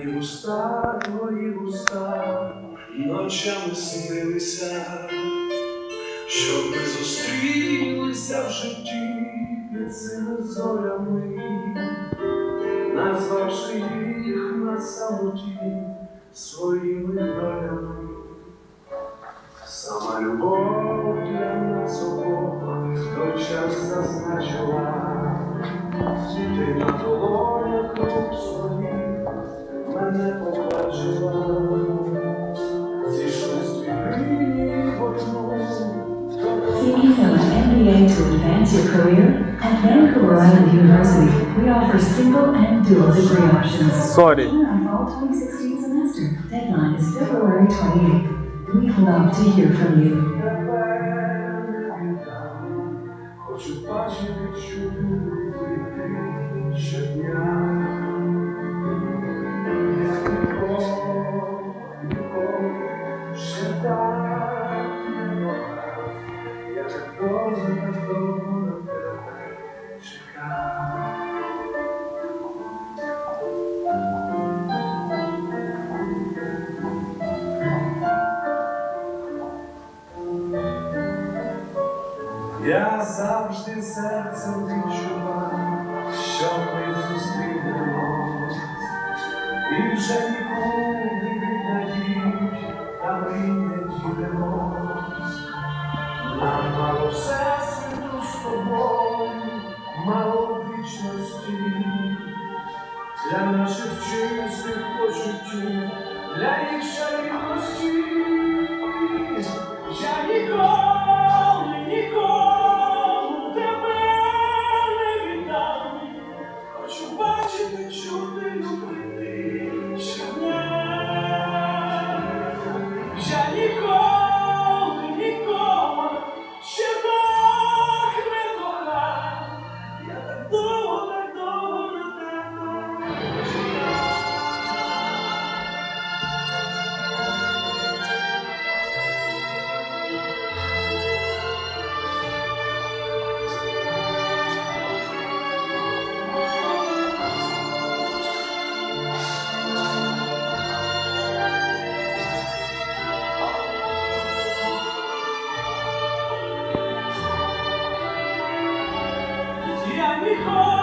Мені вуста, твої уста, ночами снилися, щоб ми зустрілися в житті під цими зорями, назвавши їх на самоті своїми долями. To have an MBA to advance your career? At Vancouver Island University, we offer single and dual degree options. Sorry. On fall 2016 semester. Deadline is February 28th. We'd love to hear from you. ніколи ще так не кохав, я так довго, так довго на тебе чекав. Я завжди серцем відчував, що ми зустрінемось, і вже нікуди Вічності, для наших чистих почуттів, для їх чарівності. Я ніколи we heart.